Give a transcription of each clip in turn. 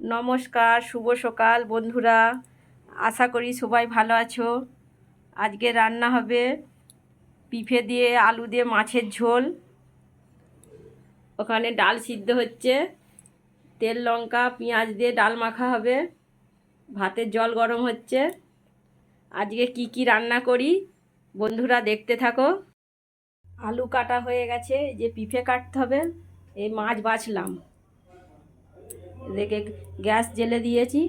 নমস্কার, শুভ সকাল বন্ধুরা। আশা করি সবাই ভালো আছো। আজকে রান্না হবে পিফে দিয়ে আলু দিয়ে মাছের ঝোল। ওখানে ডাল সিদ্ধ হচ্ছে। তেল, লঙ্কা, পেঁয়াজ দিয়ে ডাল মাখা হবে। ভাতের জল গরম হচ্ছে। আজকে কি কি রান্না করি বন্ধুরা দেখতে থাকো। আলু কাটা হয়ে গেছে যে পিফে কাটতে হবে, এই মাছ বাছলাম। রেখে গ্যাস জেলে দিয়েছি।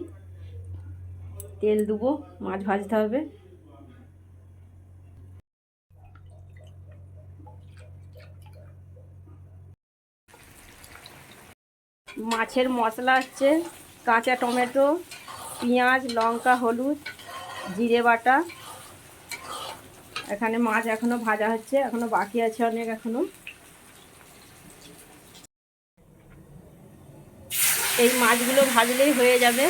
তেল দেবো, মাছ ভাজতে হবে। মাছের মশলা হচ্ছে কাঁচা টমেটো, পেঁয়াজ, লঙ্কা, হলুদ, জিরে বাটা। এখানে মাছ এখনও ভাজা হচ্ছে, এখনও বাকি আছে অনেক এখনও। এই মাছগুলো ভাজলেই হয়ে যাবে।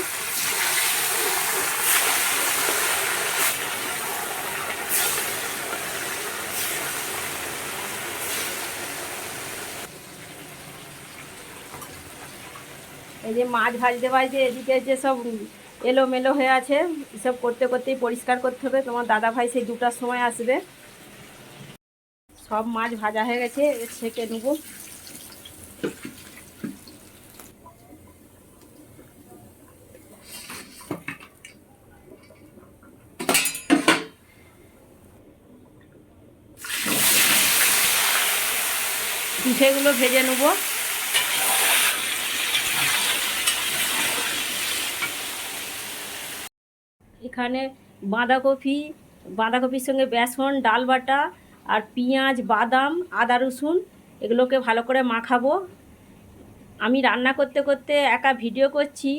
এই যে মাছ ভাজতে ভাজতে এদিকে যে সব এলোমেলো হয়ে আছে, এসব করতে করতেই পরিষ্কার করতে হবে। তোমার দাদা ভাই সেই দুটার সময় আসবে। সব মাছ ভাজা হয়ে গেছে ছেঁকে নেব। পিঠেগুলো ভেজে নেব। এখানে বাঁধাকপি, বাঁধাকপির সঙ্গে বেসন, ডাল বাটা আর পেঁয়াজ, বাদাম, আদা রসুন এগুলোকে ভালো করে মাখাবো। আমি রান্না করতে করতে একা ভিডিও করছি।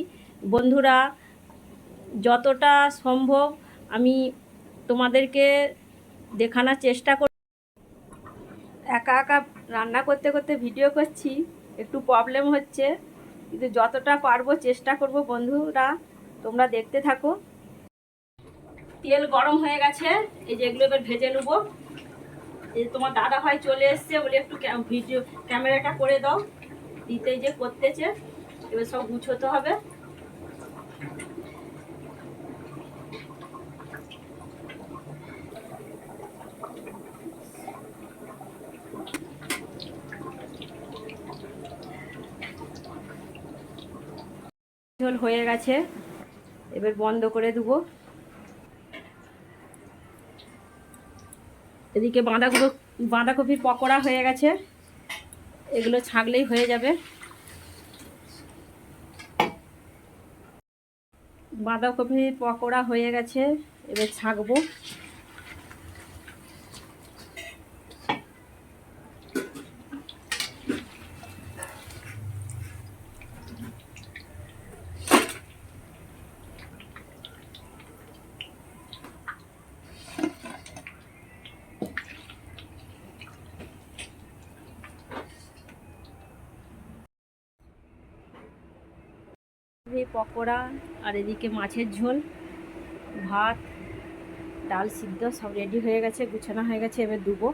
বন্ধুরা, যতটা সম্ভব আমি তোমাদেরকে দেখানোর চেষ্টা একা একা রান্না করতে করতে ভিডিও করছি, একটু প্রবলেম হচ্ছে। কিন্তু যতটা পারব চেষ্টা করব বন্ধুরা, তোমরা দেখতে থাকো। তেল গরম হয়ে গেছে, এই যে এগুলো এবার ভেজে নেব। এই তোমার দাদা ভাই চলে এসছে, বলে একটু ভিডিও ক্যামেরাটা করে দাও। দিতে যে করতেছে, এবার সব গুছোতে হবে। ঝোল হয়ে গেছে। এবার বন্ধ করে দেবো। এদিকে বাঁধাগুলো বাঁধাকপির পকোড়া হয়ে গেছে। এগুলো ছাগলেই হয়ে যাবে। বাঁধাকপির পকোড়া হয়ে গেছে। এবার ছাকবো। এই পকোড়া আর এদিকে মাছের ঝোল, ভাত, ডাল সিদ্ধ সব রেডি হয়ে গেছে, গুছানো হয়ে গেছে, এবার দুবো